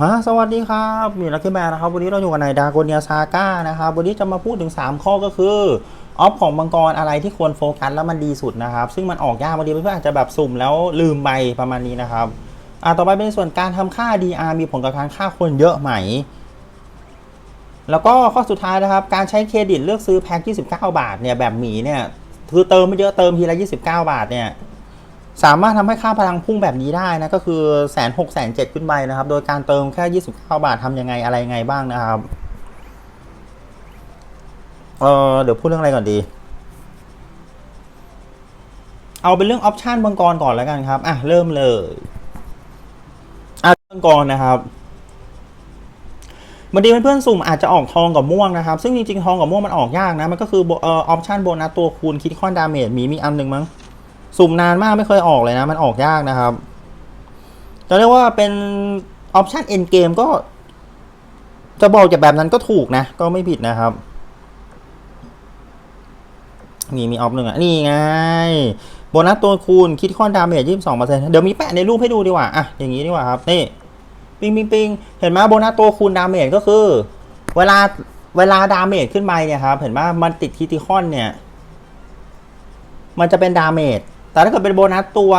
ฮะสวัสดีครับมีลักกี้แมนนะครับ วันนี้เราอยู่กับนายดาโกเนียซาก้านะครับ วันนี้จะมาพูดถึง 3 ข้อก็คือออฟของมังกรอะไรที่ควรโฟกัสแล้วมันดีสุดนะครับ ซึ่งมันออกยากบางทีเพื่อนๆอาจจะแบบสุ่มแล้วลืมไปประมาณนี้นะครับอ่าต่อไปเป็นส่วนการทำค่า DR มีผลกับการค่าคนเยอะไหม แล้วก็ข้อสุดท้ายนะครับ การใช้เครดิตเลือกซื้อแพ็ค29 บาทเนี่ยแบบหมีเนี่ยคือเติมไม่เยอะเติมทีละ29 บาทเนี่ย สามารถทำให้ค่าพลังพุ่งแบบนี้ได้นะก็คือแสนหกแสนเจ็ดขึ้นไปนะครับ โดยการเติมแค่ 29 บาททำยังไงอะไรยังไงบ้างนะครับ เออเดี๋ยวพูดเรื่องอะไรก่อนดี เอาเป็นเรื่องออปชันมังกรก่อนแล้วกันครับ อะ เริ่มเลยอะมังกรนะครับบางทีเพื่อนๆสุ่มอาจจะออกทองกับม่วงนะครับ ซึ่งจริงๆทองกับม่วงมันออกยากนะ มันก็คือออปชันโบนัสตัวคูณคิดคอนดาเมจมีมีอันหนึ่งมั้ง สุ่มนานมากไม่เคยออกเลยนะ มันออกยากนะครับ จะเรียกว่าเป็นออปชันเอ็นเกมก็ จะบอกจากแบบนั้นก็ถูกนะ ก็ไม่ผิดนะครับมีมีออฟหนึ่งอะ นี่ไง โบนัสตัวคูณคิดคอนดาเมจยี่สิบสองเปอร์เซ็นต์เดี๋ยวมีแปะในรูปให้ดูดีกว่า อะ อย่างนี้ดีกว่าครับ นี่ ปิงปิงปิงเห็นไหมโบนัสตัวคูณดาเมจก็คือ เวลาเวลาดาเมจขึ้นไปเนี่ยครับ เห็นไหมมันติดคิติคอนเนี่ย มันจะเป็นดาเมจ แต่ถ้าเกิดเป็นโบนัสตัว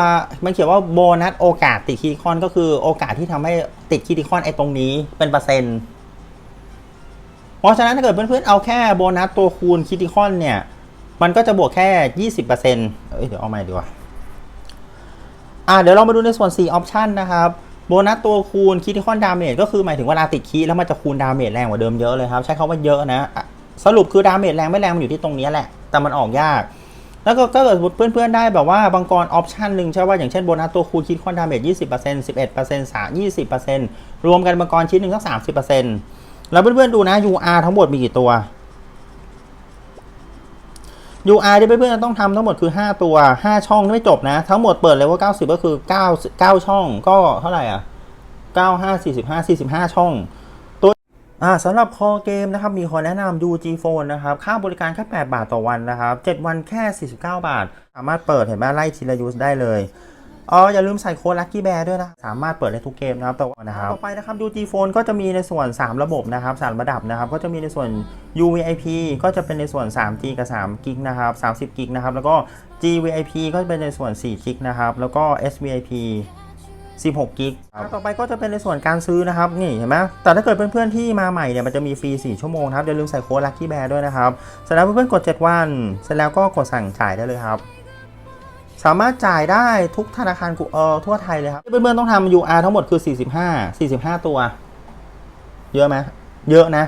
มันเขียนว่าโบนัสโอกาสติดคีติคอนก็คือโอกาสที่ทำให้ติดคีติคอนไอ้ตรงนี้เป็นเปอร์เซ็นต์เพราะฉะนั้นถ้าเกิดเพื่อนๆเอาแค่โบนัสตัวคูณคีติคอนเนี่ย มันก็จะบวกแค่ยี่สิบเปอร์เซ็นต์เอ้ยเดี๋ยวเอาใหม่ดีกว่าอ่าเดี๋ยวเรามาดูในส่วน4ออปชันนะครับโบนัสตัวคูณคีติคอนดาเมจก็คือหมายถึงเวลาติดคีแล้วมันจะคูณดาเมจแรงกว่าเดิมเยอะเลยครับ ใช้คาว่าเยอะนะ สรุปคือดาเมจแรงไม่แรงมันอยู่ที่ตรงนี้แหละ แต่มันออกยาก แล้วก็ก็เกิดเพื่อนๆได้แบบว่าบางกรออปชันหนึ่งใช่ว่าอย่างเช่นโบนัสตัวคูณคิดคอนดาเมจยี่สิบเปอร์เซ็นต์สิบเอ็ดเปอร์เซ็นต์สามยี่สิบเปอร์เซ็นต์รวมกันบางกรชิ้นหนึ่งสักสามสิบเปอร์เซ็นต์แล้วเพื่อนๆดูนะ UR ทั้งหมดมีกี่ตัว UR ที่เพื่อนๆต้องทำทั้งหมดคือ 5 ตัว 5 ช่องไม่จบนะ ทั้งหมดเปิดเลยว่า 90 ก็คือ 9 9 ช่องก็เท่าไหร่อะ 9 5 45 45 ช่องอ่า สำหรับคอเกมนะครับมีคนแนะนำ UG Phone นะครับค่าบริการแค่ 8 บาทต่อวันนะครับ 7 วันแค่ 49 บาท สามารถเปิดเห็นไหมไล่ทีละยูสได้เลยอ๋ออย่าลืมใส่โค้ด Lucky Bear ด้วยนะ สามารถเปิดได้ทุกเกมนะครับต่อวันนะครับต่อไปนะครับ UG Phone ก็จะมีในส่วน 3 ระบบนะครับ3ระดับนะครับ ก็จะมีในส่วน UVIP ก็จะเป็นในส่วน 3G กับ3กิกนะครับ30กิกนะครับแล้วก็ GVIP ก็จะเป็นในส่วน4กิกนะครับแล้วก็ SVIP 16กิกต่อไปก็จะเป็นในส่วนการซื้อนะครับนี่เห็นไหมแต่ถ้าเกิดเพื่อนๆที่มาใหม่เนี่ยมันจะมีฟรี 4 ชั่วโมงนะครับอย่าลืมใส่โค้ด Lucky Bear ด้วยนะครับเสร็จแล้วเพื่อนๆกด 7 วัน เสร็จแล้วก็กดสั่งจ่ายได้เลยครับสามารถจ่ายได้ทุกธนาคารกูเออทั่วไทยเลยครับเพื่อนๆต้องทำ UR ทั้งหมดคือ 45 45 ตัว เยอะไหมเยอะนะ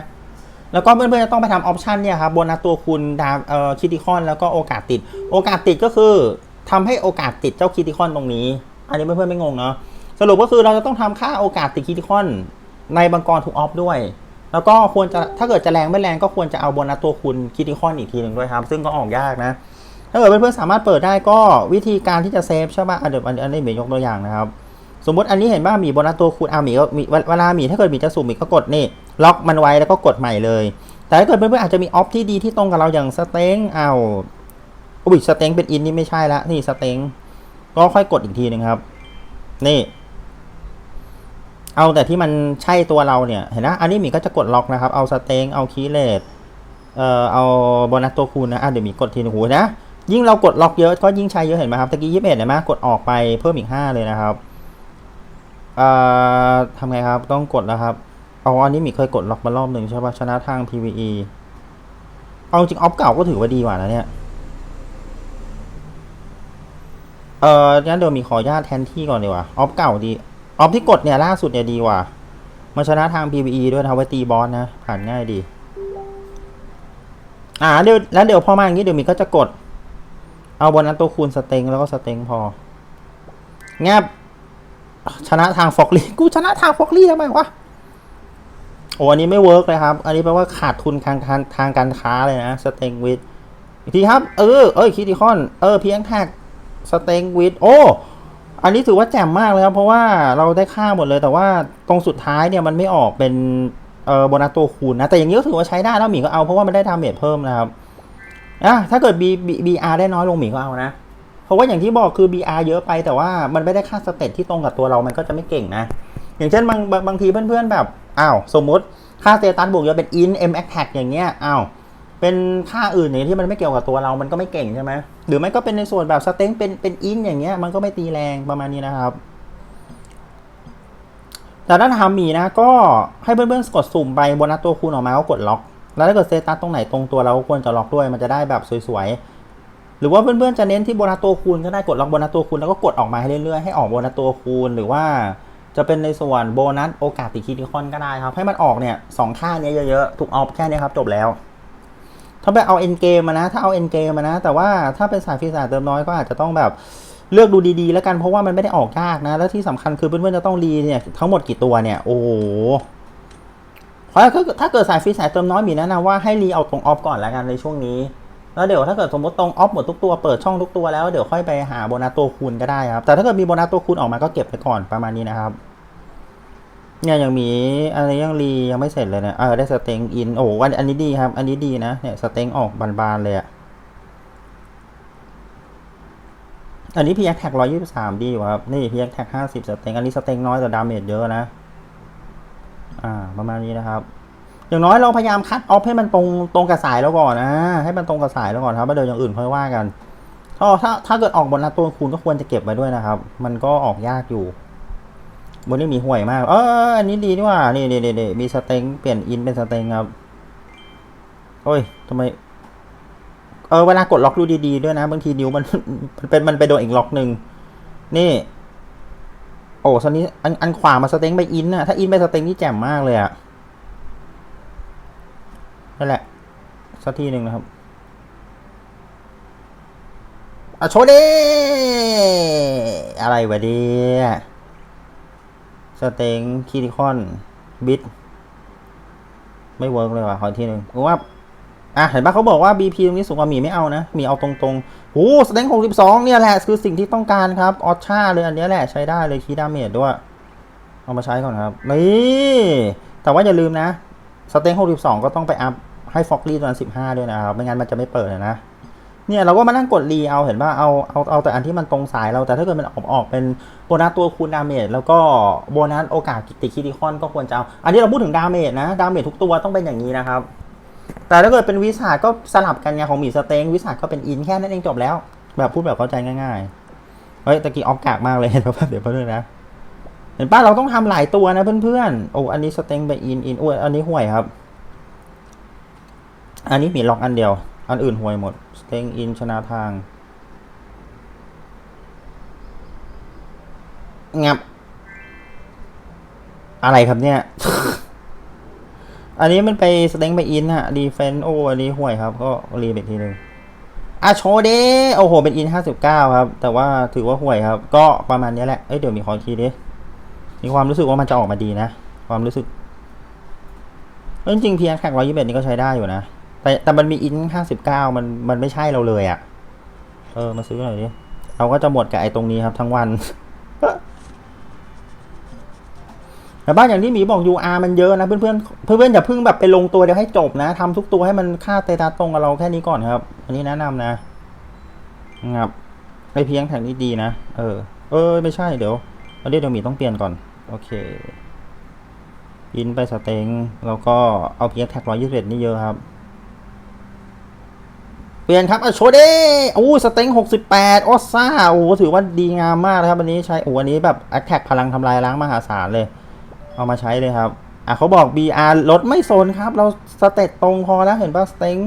แล้วก็เพื่อนๆจะต้องไปทำออปชันเนี่ยครับโบนัสตัวคูณดาวเอ่อคิติคอนแล้วก็โอกาสติด โอกาสติดก็คือทำให้โอกาสติดเจ้าคิติคอนตรงนี้ อันนี้เพื่อนๆไม่งงเนาะ สรุปก็คือเราจะต้องทำค่าโอกาสติดคิติคอนในบังกรถูกออฟด้วย แล้วก็ควรจะถ้าเกิดจะแรงไม่แรงก็ควรจะเอาโบนัสตัวคูณคิติคอนอีกทีหนึ่งด้วยครับ ซึ่งก็ออกยากนะ ถ้าเกิดเพื่อนๆสามารถเปิดได้ก็วิธีการที่จะเซฟใช่ป่ะอะเดี๋ยวอันนี้เหมียกตัวอย่างนะครับ สมมติอันนี้เห็นว่ามีโบนัสตัวคูณอะหมีก็มีเวลาหมีถ้าเกิดหมีจะสุ่มหมีก็กดนี่ล็อกมันไว้แล้วก็กดใหม่เลย แต่ถ้าเกิดเพื่อนๆอาจจะมีออฟที่ดีที่ตรงกับเราอย่างสเต็งเอาอุ้ยสเต็งเป็นอินนี่ไม่ใช่ละนี่สเต็งก็ค่อยกดอีกทีนึงครับ นี่ เอาแต่ที่มันใช่ตัวเราเนี่ย เห็นนะอันนี้มีก็จะกดล็อกนะครับ เอาสเต็งเอาคีย์เลสเอ่อเอาโบนัสตัวคูณนะอะเดี๋ยวมีกดทีนึงหูนะ ยิ่งเรากดล็อกเยอะก็ยิ่งใช้เยอะเห็นไหมครับตะกี้ยี่สิบเอ็ดเห็นไหมกดออกไปเพิ่มอีกห้าเลยนะครับเอ่อทำไงครับต้องกดแล้วครับเอาอันนี้มีเคยกดล็อกมารอบหนึ่งใช่ปะชนะทาง PVE เอาจริงออฟเก่าก็ถือว่าดีกว่านะเนี่ยเอองั้นเดี๋ยวมีขออนุญาตแทนที่ก่อนดีกว่า ออฟเก่าดี ออฟที่กดเนี่ยล่าสุดเนี่ยดีกว่ามันชนะทาง PVE ด้วยนะไว้ตีบอสนะ ผ่านง่ายดี อ่าเดี๋ยวแล้วเดี๋ยวพอมาอย่างนี้เดี๋ยวมีก็จะกด เอาบนนั้นตัวคูณสเต็งแล้วก็สเต็งพอแงบชนะทางฟอกลี่กูชนะทางฟอกลี่ทำไมวะโอ้อันนี้ไม่เวิร์กเลยครับ อันนี้แปลว่าขาดทุนทางทางทางการค้าเลยนะสเต็งวิดอีกทีครับ เออ เอ้ยคิติคอน เออเพียงแท็กสเต็งวิดโอ้ อันนี้ถือว่าแจ่มมากเลยครับ เพราะว่าเราได้ค่าหมดเลย แต่ว่าตรงสุดท้ายเนี่ยมันไม่ออกเป็นเออโบนัสตัวคูณนะ แต่อย่างนี้ก็ถือว่าใช้ได้แล้วหมีก็เอาเพราะว่ามันได้ดาเมจเพิ่มนะครับอะถ้าเกิด B B BR ได้น้อยลงหมีก็เอานะ เพราะว่าอย่างที่บอกคือ BR เยอะไปแต่ว่ามันไม่ได้ค่าสเตตที่ตรงกับตัวเรามันก็จะไม่เก่งนะ อย่างเช่นบางบางบางทีเพื่อนๆแบบอ้าวสมมติค่าสเตตัสบวกเยอะเป็น in m a c tag อย่างเงี้ยอ้าว เป็นค่าอื่นเนี่ยที่มันไม่เกี่ยวกับตัวเรา มันก็ไม่เก่งใช่ไหมหรือไม่ก็เป็นในส่วนแบบสเต็งเป็นเป็น in อย่างเงี้ย มันก็ไม่ตีแรงประมาณนี้นะครับ แต่ถ้าทำมีนะ ก็ให้เพื่อนๆกดสุ่มไปโบนัสตัวคูณออกมาก็กดล็อก แล้วถ้าเกิดเตตัสตรงไหนตรงตัวเราก็ควรจะล็อกด้วย มันจะได้แบบสวยๆ หรือว่าเพื่อนๆจะเน้นที่โบนัสตัวคูณก็ได้กดล็อกโบนัสตัวคูณแล้วก็กดออกมาให้เรื่อยๆ ให้ออกโบนัสตัวคูณหรือว่าจะเป็นในส่วนโบนัสโอกาสติดคิดิคอนก็ได้ครับ ให้มันออกเนี่ยสองค่านี้เยอะๆ ถูกออฟแค่นี้ครับจบแล้ว ถ้าไปเอาเอ็นเกมมานะ ถ้าเอาเอ็นเกมมานะ แต่ว่าถ้าเป็นสายฟีศาจเติมน้อยก็อาจจะต้องแบบเลือกดูดีๆ แล้วกันเพราะว่ามันไม่ได้ออกยากนะ แล้วที่สำคัญคือเพื่อนๆจะต้องรีเนี่ยทั้งหมดกี่ตัวเนี่ย โอ้โหเพราะถ้าถ้าเกิดสายฟีศาจเติมน้อยมีแนะนำว่าให้รีเอาตรงออฟก่อนแล้วกันในช่วงนี้แล้วเดี๋ยวถ้าเกิดสมมติตรงออฟหมดทุกตัวเปิดช่องทุกตัวแล้วเดี๋ยวค่อยไปหาโบนัสตัวคูณก็ได้ครับแต่ถ้าเกิดมีโบนัสตัวคูณออกมาก็เก็บไปก่อนประมาณนี้นะครับ เนี่ยยังมีอะไรยังรียังไม่เสร็จเลยเนี่ยเออได้สเต็งอินโอ้โหอันอันนี้ดีครับ อันนี้ดีนะเนี่ยสเต็งออกบานๆเลยอะอันนี้พีแอคแท็กร้อยยี่สิบสามดีอยู่ครับ นี่พีแอคแท็กห้าสิบสเต็งอันนี้สเต็งน้อยแต่ดาเมจเยอะนะ อ่า ประมาณนี้นะครับ อย่างน้อยเราพยายามคัดออฟให้มันตรงตรงกับสายแล้วก่อนนะให้มันตรงกับสายแล้วก่อนครับแล้วเดี๋ยวอย่างอื่นค่อยว่ากันถ้าถ้าถ้าเกิดออกบนนัดตัวคูณก็ควรจะเก็บไว้ด้วยนะครับ มันก็ออกยากอยู่ บนนี้มีห่วยมาก เอออันนี้ดีนี่ว่า นี่นี่นี่มีสเต็งเปลี่ยนอินเป็นสเต็งครับ โอ้ยทำไม เออ เวลากดล็อกดูดีๆด้วยนะ บางทีนิ้วมันมันเป็นมันไปโดนอีกล็อกหนึ่ง นี่ โอ้ตอนนี้อันอันขวามาสเต็งไปอินนะถ้าอินไปสเต็งนี่แจ่มมากเลยอะนั่นแหละ สักทีหนึ่งนะครับอะโชว์ดิอะไรวะเดีย สเต็งคีริคอน บิด ไม่เวิร์กเลยว่ะขออีกทีหนึ่งว่าอะเห็นปะเขาบอกว่า BP ตรงนี้สูงกว่าหมีไม่เอานะหมีเอาตรงๆโอ้สเต็ง62เนี่ยแหละ คือสิ่งที่ต้องการครับ ออชาเลยอันนี้แหละใช้ได้เลยคีดาเมจด้วย เอามาใช้ก่อนครับ นี่แต่ว่าอย่าลืมนะ สเต็ง62ก็ต้องไปอัพให้ฟอกลี่ตอน15ด้วยนะครับ ไม่งั้นมันจะไม่เปิดนะ เนี่ยเราก็มานั่งกดรีเอาเห็นว่าเอาเอาเอาแต่อันที่มันตรงสายเราแต่ถ้าเกิดมันออกออกเป็นโบนัสตัวคูณดาเมจแล้วก็โบนัสโอกาสติคิดิคอนก็ควรจะเอา อันนี้เราพูดถึงดาเมจนะดาเมจทุกตัวต้องเป็นอย่างนี้นะครับ แต่ถ้าเกิดเป็นวิสาก็สลับกันไงของหมีสเต็งวิสาก็เป็นอินแค่นั้นเองจบแล้ว แบบพูดแบบเข้าใจง่ายๆเฮ้ยตะกี้ออกกากมากเลยเดี๋ยวแป๊บเดี๋ยวแป๊บนึงนะเห็นป้าเราต้องทำหลายตัวนะเพื่อนๆโอ้อันนี้สเต็งไปอินอินอ้ยอันนี้ห่วยครับ อันนี้มีล็อกอันเดียว อันอื่นห่วยหมดสเต็งอินชนะทางงับ อะไรครับเนี่ย อันนี้มันไปสเต็งไปอินฮะดีเฟนโออันนี้ห่วยครับ ก็รีไปทีหนึ่งอะโชเด้โอ้โห เป็นอินห้าสิบเก้าครับ แต่ว่าถือว่าห่วยครับ ก็ประมาณนี้แหละ เอ้ย เดี๋ยวมีขออีกทีดิมีความรู้สึกว่ามันจะออกมาดีนะ ความรู้สึกจริงๆพีแอคแท็กร้อยยี่สิบเอ็ดนี่ก็ใช้ได้อยู่นะ แต่แต่มันมีอินห้าสิบเก้ามันมันไม่ใช่เราเลยอะ่ะ เออมาซื้อหน่อยดิเราก็จะหมดกับไอ้ตรงนี้ครับทั้งวันแต่บ้านอย่างที่หมีบอก UR มันเยอะนะเพื่อนๆเพื่อนๆอย่าเพิ่งแบบไปลงตัวเดียวให้จบนะทำทุกตัวให้มันค่าเตตัสตรงกับเราแค่นี้ก่อนครับ อันนี้แนะนำนะครับไอเพียงแท็กนี้ดีนะ เออ เออไม่ใช่เดี๋ยวอันนี้เดี๋ยวหมีต้องเปลี่ยนก่อน โอเคอินไปสเต็งแล้วก็เอาเพียงแท็กร้อยยี่สิบเอ็ดนี่เยอะครับ เปลี่ยนครับอะโชเด้โอ้สเต็งหกสิบแปดออซ่าโอ้ถือว่าดีงามมากนะครับอันนี้ใช้โอ้อันนี้แบบแอคแท็กพลังทำลายล้างมหาศาลเลย เอามาใช้เลยครับอะเขาบอก BR ลดไม่โซนครับ เราสเตตตรงพอแล้วเห็นป่ะสเต็ง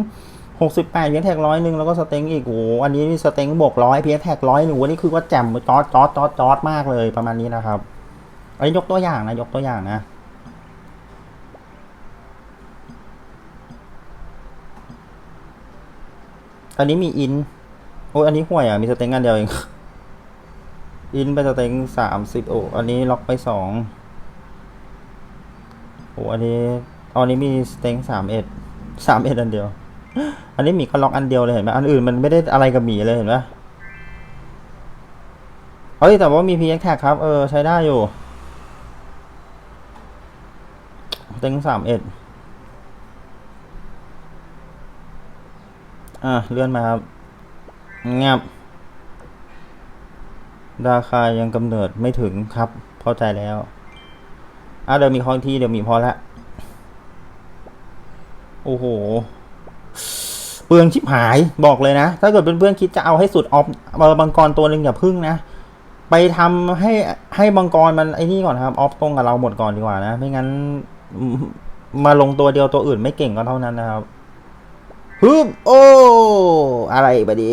หกสิบแปดเพียงแท็กร้อยหนึ่งแล้วก็สเต็งอีกโอ้อันนี้สเต็งบวกร้อยเพียงแท็กร้อยหนึ่งวันนี้คือว่าแจ่มจอดจอดจอดจอดมากเลยประมาณนี้นะครับอันนี้ยกตัวอย่างนะยกตัวอย่างนะ อันนี้มีอิน โอ้ยอันนี้ห่วยอะ มีสเต็งอันเดียวเอง อินไปสเต็งสามสิบโอ้อันนี้ล็อกไปสองโอ้อันนี้อันนี้มีสเต็งสามเอ็ดสามเอ็ดอันเดียว อันนี้หมีก็ล็อกอันเดียวเลยเห็นไหมอันอื่นมันไม่ได้อะไรกับหมีเลยเห็นไหมเฮ้ยแต่ว่ามี PX tag ครับ เออ ใช้ได้อยู่ เต็งสามเอ็ด อะเลื่อนมาครับเงียบราคายังกำเนิดไม่ถึงครับพอใจแล้วอะเดี๋ยวมีคองที่เดี๋ยวมีพอละโอ้โหเปลืองชิบหายบอกเลยนะ ถ้าเกิดเป็นเพื่อนคิดจะเอาให้สุดออฟเออมังกรตัวหนึ่งอย่าพึ่งนะ ไปทำให้ให้มังกรมันไอ้นี่ก่อนครับ ออฟตรงกับเราหมดก่อนดีกว่านะ ไม่งั้นมาลงตัวเดียวตัวอื่นไม่เก่งก็เท่านั้นนะครับ ฮึบโอ้อะไรบดี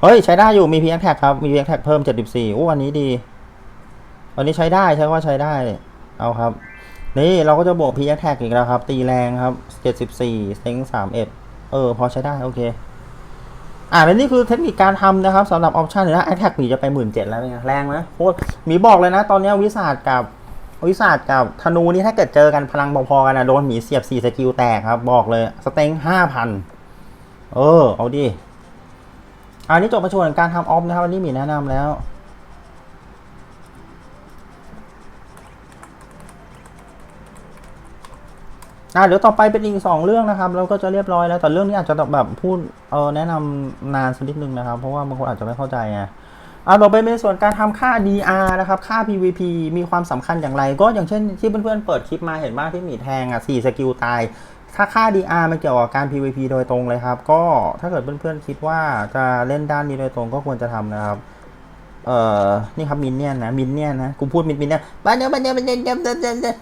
เฮ้ย ใช้ได้อยู่มีพีแอคแท็กครับ มีพีแอคแท็กเพิ่ม74โอ้วันนี้ดี วันนี้ใช้ได้ใช้ว่าใช้ได้เอาครับ นี่เราก็จะบวก p a t t a c อีกแล้วครับ ตีแรงครับ74เซ็ง31เอ็ดเออ พอใช้ได้ โอเค อ่าและนี่คือเทคนิคการทำนะครับสำหรับออปชันเห็นไหม Attack หมีจะไป17,000แล้วเป็นไงแรงไหมโคตรหมีบอกเลยนะ ตอนนี้วิสาดกับ วิสาดกับธนูนี่ถ้าเกิดเจอกันพลังพอๆกันนะโดนหมีเสียบ4สกิลแตกครับ บอกเลยสเต็ง5,000เออ เอาดิอันนี้จบประชวนการทำออฟนะครับวันนี้มีแนะนำแล้วอ่าเดี๋ยวต่อไปเป็นอีกสองเรื่องนะครับเราก็จะเรียบร้อยแล้วแต่เรื่องนี้อาจจะแบบพูดเออแนะนำนานสักนิดนึงนะครับ เพราะว่าบางคนอาจจะไม่เข้าใจไง อ่าต่อไปเป็นส่วนการทำค่า DR นะครับ ค่า PVP มีความสำคัญอย่างไร ก็อย่างเช่นที่เพื่อนๆเปิดคลิปมาเห็นบ้าที่หมีแทงอะ4สกิลตาย ถ้าค่า DR มันเกี่ยวกับการ PVP โดยตรงเลยครับ ก็ถ้าเกิดเพื่อนๆคิดว่าจะเล่นด้านนี้โดยตรงก็ควรจะทำนะครับ เอ่อ นี่ครับมินเนี่ยนะ มินเนี่ยนะ กูพูดมินมินเนี่ยบ้านเนี้ยบ้านเนี้ยบ้านเนี้ยบ้านเนี้ยบ้าเนี้ย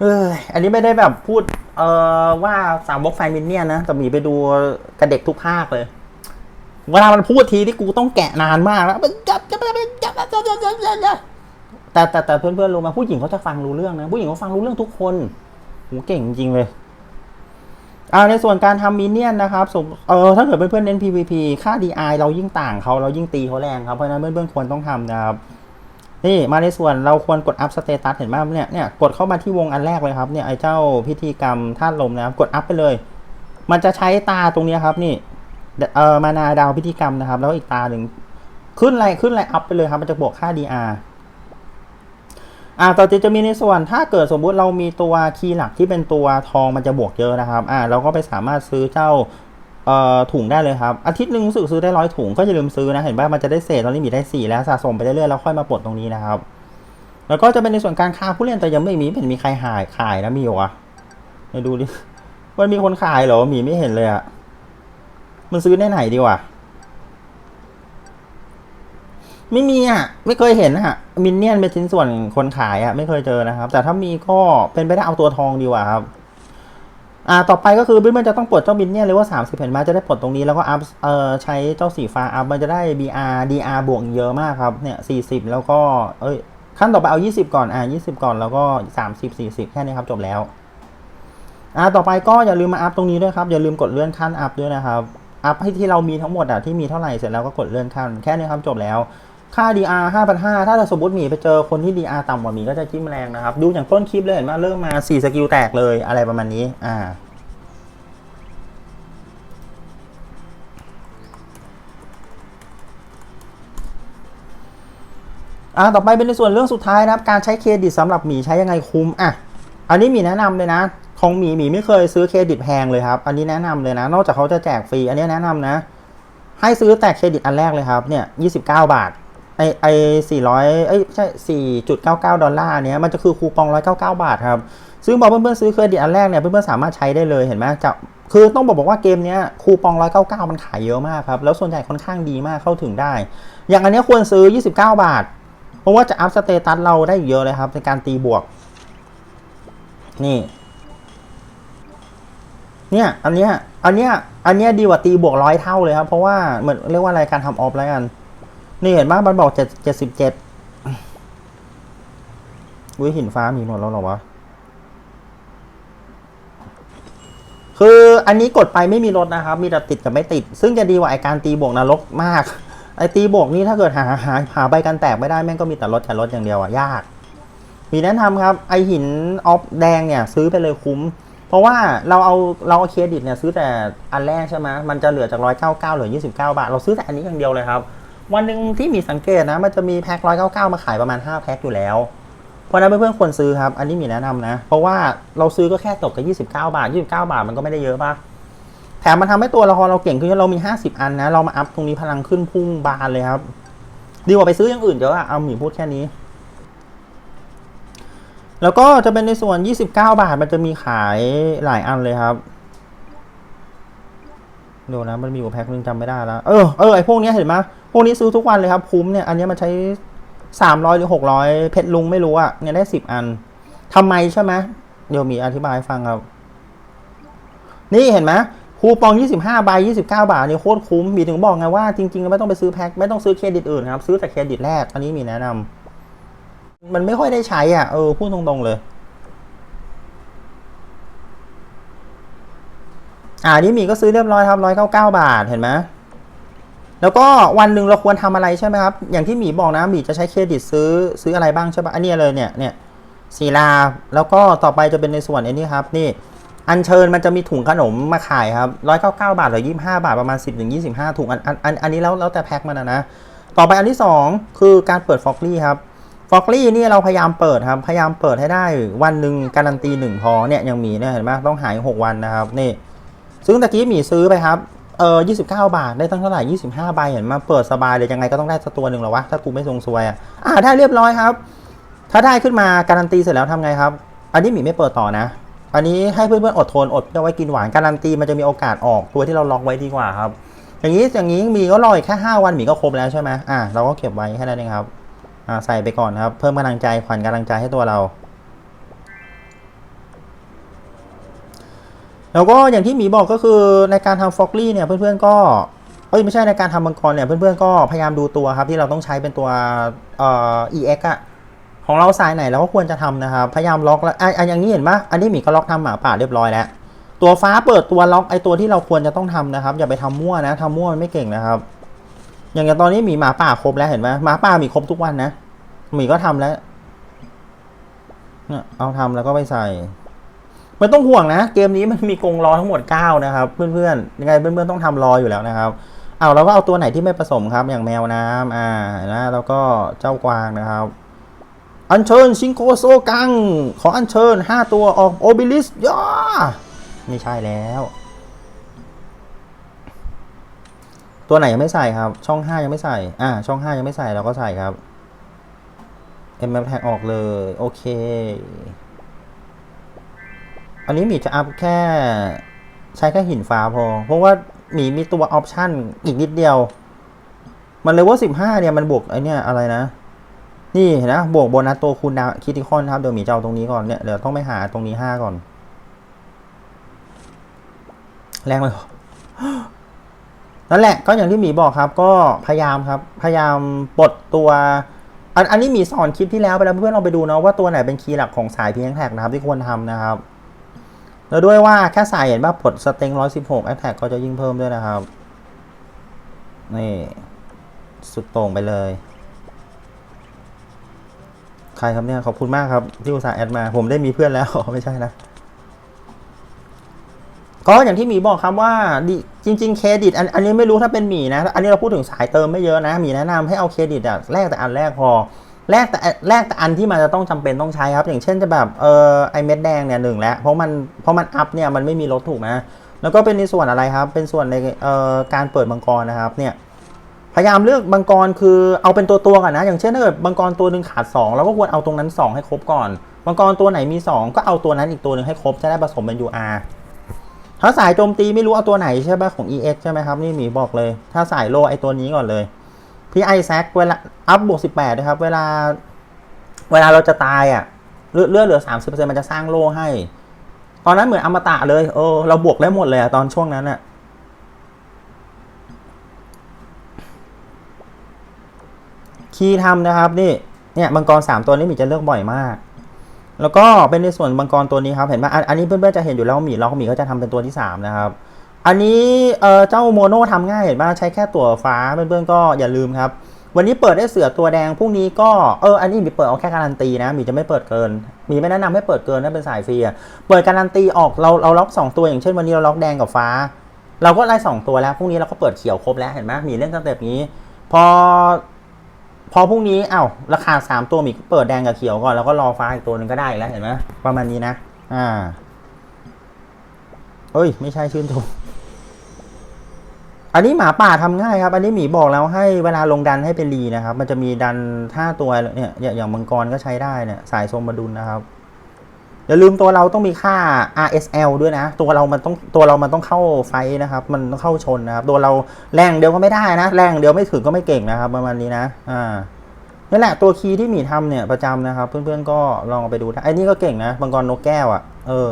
เอออันนี้ไม่ได้แบบพูด เอ่อ ว่าสาวบล็อกไฟมินเนี่ยนะ แต่หมีไปดูกระเด็กทุกภาคเลย เวลามันพูดทีที่กูต้องแกะนานมากแล้วแต่แต่แต่เพื่อนๆรู้ไหมผู้หญิงเขาจะฟังรู้เรื่องนะ ผู้หญิงเขาฟังรู้เรื่องทุกคนโหเก่งจริงเลยอ่าในส่วนการทำมินเนี่ยนนะครับสมเออถ้าเกิดเพื่อนๆเน้น PVP ค่า DI เรายิ่งต่างเขาเรายิ่งตีเขาแรงครับ เพราะฉะนั้นเพื่อนๆควรต้องทำนะครับ นี่มาในส่วนเราควรกดอัพสเตตัสเห็นไหมเนี่ยเนี่ยกดเข้ามาที่วงอันแรกเลยครับเนี่ยไอ้เจ้าพิธีกรรมธาตุลมนะครับ กดอัพไปเลย มันจะใช้ตาตรงนี้ครับ นี่ เออมานาดาวพิธีกรรมนะครับ แล้วอีกตาหนึ่งขึ้นอะไรขึ้นอะไรอัพไปเลยครับมันจะบวกค่า DR อ่าต่อจะจะมีในส่วนถ้าเกิดสมมุติเรามีตัวคีย์หลักที่เป็นตัวทองมันจะบวกเยอะนะครับอ่าเราก็ไปสามารถซื้อเจ้าเอ่อถุงได้เลยครับ อาทิตย์หนึ่งสึกซื้อได้ร้อยถุงก็อย่าลืมซื้อนะ เห็นป่ะมันจะได้เศษตอนนี้มีได้สี่แล้วสะสมไปเรื่อยๆแล้วค่อยมาปลดตรงนี้นะครับ แล้วก็จะเป็นในส่วนการค้าผู้เล่นแต่ยังไม่มีเห็นมีใครขายขายนะมีหรอวะไปดูดิมันมีคนขายเหรอมีไม่เห็นเลยอะ มันซื้อได้ไหนดีวะ ไม่มีอะ ไม่เคยเห็นอะ มินเนี่ยนเป็นชิ้นส่วนคนขายอะ ไม่เคยเจอนะครับ แต่ถ้ามีก็เป็นไปได้เอาตัวทองดีกว่าครับ อ่า ต่อไปก็คือเพื่อนๆจะต้องปลดเจ้ามินเนี่ยนเลยว่า30เห็นไหมจะได้ปลดตรงนี้แล้วก็อัพ เอ่อ ใช้เจ้าสีฟ้าอัพมันจะได้ BR DR บวกเยอะมากครับ เนี่ย40แล้วก็ เอ้ย ขั้นต่อไปเอา20ก่อน อ่า20ก่อนแล้วก็30 40แค่นี้ครับ จบแล้วอ่าต่อไปก็อย่าลืมมาอัพตรงนี้ด้วยครับ อย่าลืมกดเลื่อนขั้นอัพด้วยนะครับ อัพให้ที่เรามีทั้งหมดอะที่มีเท่าไหร่เสร็จแล้วก็กดเลื่อนขั้นแค่นี้ครับจบแล้วค่า DR 5,500 ถ้าเราสมมติหมีไปเจอคนที่ DR ต่ำกว่าหมีก็จะจิ้มแรงนะครับ ดูอย่างต้นคลิปเลยเห็นไหมเริ่มมา 4 สกิลแตกเลยอะไรประมาณนี้ อ่า อ่า ต่อไปเป็นในส่วนเรื่องสุดท้ายนะครับ การใช้เครดิตสำหรับหมีใช้ยังไงคุ้ม อะ อันนี้หมีแนะนำเลยนะ ของหมีหมีไม่เคยซื้อเครดิตแพงเลยครับ อันนี้แนะนำเลยนะ นอกจากเขาจะแจกฟรี อันนี้แนะนำนะ ให้ซื้อแต่เครดิตอันแรกเลยครับ เนี่ย29บเก้าบาท ไอไอ400เอ้ยไม่ใช่4.99ดอลลาร์เนี้ยมันจะคือคูปอง199บาทครับซึ่งบอกเพื่อนๆซื้อเครดิตอันแรกเนี่ยเพื่อนๆสามารถใช้ได้เลยเห็นไหมจะคือต้องบอกบอกว่าเกมเนี้ยคูปอง 199 มันขายเยอะมากครับ แล้วส่วนใหญ่ค่อนข้างดีมากเข้าถึงได้ อย่างอันเนี้ยควรซื้อ 29 บาท เพราะว่าจะอัพสเตตัสเราได้เยอะเลยครับ ในการตีบวก นี่ เนี่ย อันเนี้ย อันเนี้ย อันเนี้ยดีกว่าตีบวกร้อยเท่าเลยครับ เพราะว่าเหมือนเรียกว่าอะไรการทำออฟแล้วกัน นี่เห็นไหมมันบอกเจ็ดเจ็ดสิบเจ็ดอุ้ยหินฟ้ามีหมดแล้วหรอวะ คืออันนี้กดไปไม่มีลดนะครับ มีแต่ติดกับไม่ติด ซึ่งจะดีกว่าไอการตีบวกนรกมาก ไอตีบวกนี่ถ้าเกิดหาหาหาใบกันแตกไม่ได้แม่งก็มีแต่ลดแต่ลดอย่างเดียวอะยาก มีแนะนำครับ ไอหินออฟแดงเนี่ย ซื้อไปเลยคุ้ม เพราะว่าเราเอาเราเอาเครดิตเนี่ยซื้อแต่อันแรกใช่ไหมมันจะเหลือจากร้อยเก้าเก้าเหลือยี่สิบเก้าบาท เราซื้อแต่อันนี้อย่างเดียวเลยครับ วันหนึ่งที่มีสังเกตนะ มันจะมีแพ็คร้อยเก้าเก้ามาขายประมาณห้าแพ็คอยู่แล้ว เพราะนั้นเพื่อนๆควรซื้อครับ อันนี้มีแนะนำนะ เพราะว่าเราซื้อก็แค่ตกกับ29บาท29บาทมันก็ไม่ได้เยอะป่ะแถมมันทำให้ตัวละครเราเก่งขึ้นเรามี50อันนะ เรามาอัพตรงนี้พลังขึ้นพุ่งบานเลยครับ ดีกว่าไปซื้ออย่างอื่นเยอะอะเอาหมีพูดแค่นี้ แล้วก็จะเป็นในส่วน 29 บาท มันจะมีขายหลายอันเลยครับเดูนะมันมีอยู่แพ็คนึงจำไม่ได้แล้วเออเออไอพวกนี้เห็นไหมพวกนี้ซื้อทุกวันเลยครับคุ้มเนี่ยอันนี้มันใช้สามร้อยหรือหกร้อยเพชรลุงไม่รู้อะเนี่ยได้สิบอันทำไมใช่ไหมเดี๋ยวมีอธิบายฟังครับ นี่เห็นไหมคูปอง 25ใบ29 บาทนี่โคตรคุ้มมีถึงบอกไงว่าจริงๆ ไม่ต้องไปซื้อแพ็คไม่ต้องซื้อเครดิตอื่นครับ ซื้อแต่เครดิตแรก อันนี้มีแนะนำ มันไม่ค่อยได้ใช้อะเออพูดตรงๆเลย อ่านี่มีก็ซื้อเรียบร้อยครับ199บาทเห็นไหมแล้วก็วันหนึ่งเราควรทำอะไรใช่ไหมครับ อย่างที่หมีบอกนะหมีจะใช้เครดิตซื้อซื้ออะไรบ้างใช่ปะอันนี้เลยเนี่ยเนี่ยศิลาแล้วก็ต่อไปจะเป็นในส่วนอ้นี้ครับ นี่ อันเชิญมันจะมีถุงขนมมาขายครับร้อยเก้าเก้าบาทหรือยี่ห้าบาทประมาณสิบถึงยี่สิบห้าถุงอันอันอันอันนี้แล้วแล้วแต่แพ็คมันนะนะต่อไปอันที่สองคือการเปิดฟอกลี่ครับ ฟอกลี่นี่เราพยายามเปิดครับพยายามเปิดให้ได้วันหนึ่งการันตีหนึ่งพอเนี่ยยังมีเนี่ยเห็นไหมต้องหายหกวันนะครับนี่ซึ่งตะกี้หมีซื้อไปครับเออ29บเก้าบาทได้ตั้งเท่าไหร่25ใบเห็นมาเปิดสบายเลยยังไงก็ต้องได้สักตัวหนึ่งหรอวะถ้ากูไม่ทรงซวยอะอ่าได้เรียบร้อยครับ ถ้าได้ขึ้นมาการันตีเสร็จแล้วทำไงครับ อันนี้หมีไม่เปิดต่อนะ อันนี้ให้เพื่อนๆอดทนอดเอไว้กินหวานการันตีมันจะมีโอกาสออกตัวที่เราล็อกไว้ดีกว่าครับ อย่างนี้อย่างนี้มีก็รออีกแค่5วันหมีก็ครบแล้วใช่ไหมอ่าเราก็เก็บไว้แค่นั้นเองครับ ใส่ไปก่อนครับ เพิ่มกำลังใจขวัญกำลังใจให้ตัวเรา แล้วก็อย่างที่หมีบอกก็คือในการทำฟอกลี่เนี่ยเพื่อนๆก็เอ้ยไม่ใช่ในการทำมังกรเนี่ยเพื่อนๆก็พยายามดูตัวครับที่เราต้องใช้เป็นตัวเอ่อ EX อะของเราสายไหนเราก็ควรจะทำนะครับพยายามล็อกแล้วอะอะอย่างนี้เห็นปะอันนี้หมีก็ล็อกทำหมาป่าเรียบร้อยแล้วตัวฟ้าเปิดตัวล็อกไอตัวที่เราควรจะต้องทำนะครับ อย่าไปทำมั่วนะทำมั่วมันไม่เก่งนะครับ อย่างอย่างตอนนี้หมีหมาป่าครบแล้วเห็นไหมหมาป่าหมีครบทุกวันนะหมีก็ทำแล้วเนี่ยเอาทำแล้วก็ไปใส่ไม่ต้องห่วงนะ เกมนี้มันมีกรงรอทั้งหมด 9 นะครับ เพื่อนๆยังไงเพื่อนๆต้องทำรออยู่แล้วนะครับเอาเราก็เอาตัวไหนที่ไม่ผสมครับ อย่างแมวน้ำอ่านะแล้วก็เจ้ากวางนะครับ อัญเชิญชิงโกโซกัง ขออัญเชิญ 5 ตัวออกโอบิลิสย่าไม่ใช่แล้ว ตัวไหนยังไม่ใส่ครับ ช่อง 5 ยังไม่ใส่ อ่า ช่อง 5 ยังไม่ใส่เราก็ใส่ครับเอ็มแท็กออกเลย โอเค อันนี้หมีจะอัพแค่ ใช้แค่หินฟ้าพอ เพราะว่าหมีมีตัวออปชันอีกนิดเดียว มันเลยว่าสิบห้าเนี่ย มันบวกไอเนี่ยอะไรนะ นี่เห็นนะบวกโบนัสตัวคูณดาวคิติคอนครับ เดี๋ยวหมีจะเอาตรงนี้ก่อนเนี่ยเดี๋ยวต้องไปหาตรงนี้ห้าก่อน แรงเลย นั่นแหละก็อย่างที่หมีบอกครับก็พยายามครับพยายามปลดตัวอันอันนี้หมีสอนคลิปที่แล้วไปแล้วเพื่อนๆลองไปดูนะว่าตัวไหนเป็นคีย์หลักของสายเพียงแท็กนะครับที่ควรทำนะครับแล้วด้วยว่าแค่ใส่เห็นว่าปลดสเต็งร้อยสิบหกแอตแทกก็จะยิ่งเพิ่มด้วยนะครับนี่สุดโต่งไปเลย ใครครับเนี่ยขอบคุณมากครับที่อุตส่าห์แอดมา ผมได้มีเพื่อนแล้วไม่ใช่นะ ก็อย่างที่หมีบอกครับว่าดิจริง ๆ เครดิตอันอันนี้ไม่รู้ถ้าเป็นหมีนะ อันนี้เราพูดถึงสายเติมไม่เยอะนะหมีแนะนำให้เอาเครดิตอะแลกแต่อันแรกพอแลกแต่แลกแต่อันที่มันจะต้องจำเป็นต้องใช้ครับ อย่างเช่นจะแบบเออไอเม็ดแดงเนี่ยหนึ่งแล้วเพราะมันเพราะมันอัพเนี่ยมันไม่มีลดถูกไหมแล้วก็เป็นในส่วนอะไรครับ เป็นส่วนในเอ่อการเปิดมังกรนะครับเนี่ยพยายามเลือกมังกรคือเอาเป็นตัวตัวก่อนนะ อย่างเช่นถ้าเกิดมังกรตัวหนึ่งขาด2เราก็ควรเอาตรงนั้น 2 ให้ครบก่อนมังกรตัวไหนมี 2 ก็เอาตัวนั้นอีกตัวหนึ่งให้ครบจะได้ผสมเป็น UR ถ้าสายโจมตีไม่รู้เอาตัวไหนใช่ไหมของ EX ใช่ไหมครับ นี่หมีบอกเลย ถ้าสายโลไอตัวนี้ก่อนเลย พี่ไอแซคเวลาอัพบวก18นะครับ เวลา เวลาเราจะตายอะเลือดเลือดเหลือ30%มันจะสร้างโล่ให้ ตอนนั้นเหมือนอมตะเลยเออเราบวกได้หมดเลยอะตอนช่วงนั้นอะคีย์ทำนะครับ นี่ เนี่ยมังกรสามตัวนี้มีจะเลือกบ่อยมาก แล้วก็เป็นในส่วนมังกรตัวนี้ครับเห็นไหมอันนี้เพื่อนๆจะเห็นอยู่แล้วหมีล็อกหมีเขาจะทำเป็นตัวที่สามนะครับอันนี้เจ้าโมโนทำง่ายเห็นไหมใช้แค่ตัวฟ้าเพื่อนๆก็อย่าลืมครับวันนี้เปิดได้เสือตัวแดงพรุ่งนี้ก็เอออันนี้มีเปิดเอาแค่การันตีนะมีจะไม่เปิดเกิน มีไม่แนะนำให้เปิดเกินนั่นเป็นสายฟรีอะเปิดการันตีออกเราเราล็อกสองตัวอย่างเช่นวันนี้เราล็อกแดงกับฟ้า เราก็ไล่สองตัวแล้วพรุ่งนี้เราก็เปิดเขียวครบแล้วเห็นไหมมีเล่นสเต็ปนี้ พอ พอพรุ่งนี้อ้าวราคาสามตัวมีเปิดแดงกับเขียวก่อนแล้วก็รอฟ้าอีกตัวหนึ่งก็ได้แล้วเห็นไหมประมาณนี้นะ อ่า เอ้ย ไม่ใช่ชื่นชมอันนี้หมาป่าทำง่ายครับ อันนี้หมีบอกแล้วให้เวลาลงดันให้เป็นรีนะครับ มันจะมีดันท่าตัวเนี่ยอย่างมังกรก็ใช้ได้เนี่ย สายทรงมบดุลนะครับ อย่าลืมตัวเราต้องมีค่า RSL ด้วยนะ ตัวเรามันต้องตัวเรามันต้องเข้าไฟนะครับ มันต้องเข้าชนนะครับ ตัวเราแรงเดียวก็ไม่ได้นะ แรงเดียวไม่ถึงก็ไม่เก่งนะครับประมาณนี้นะ อ่านี่แหละตัวคีย์ที่หมีทำเนี่ยประจำนะครับ เพื่อนๆก็ลองไปดูได้ไอ้นี่ก็เก่งนะมังกรนกแก้วอะ่ะ เออ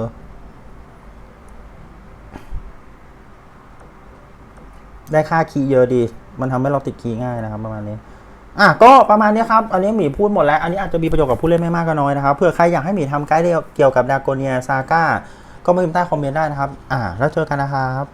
ได้ค่าคีย์เยอะดี มันทำให้เราติดคีย์ง่ายนะครับ ประมาณนี้ อะก็ประมาณนี้ครับ อันนี้หมีพูดหมดแล้ว อันนี้อาจจะมีประโยชน์กับผู้เล่นไม่มากก็น้อยนะครับ เผื่อใครอยากให้หมีทำไกด์เกี่ยวกับดากโกเนียซาก้า ก็มาพิมพ์ใต้คอมเมนต์ได้นะครับ อ่า แล้วเจอกันนะครับ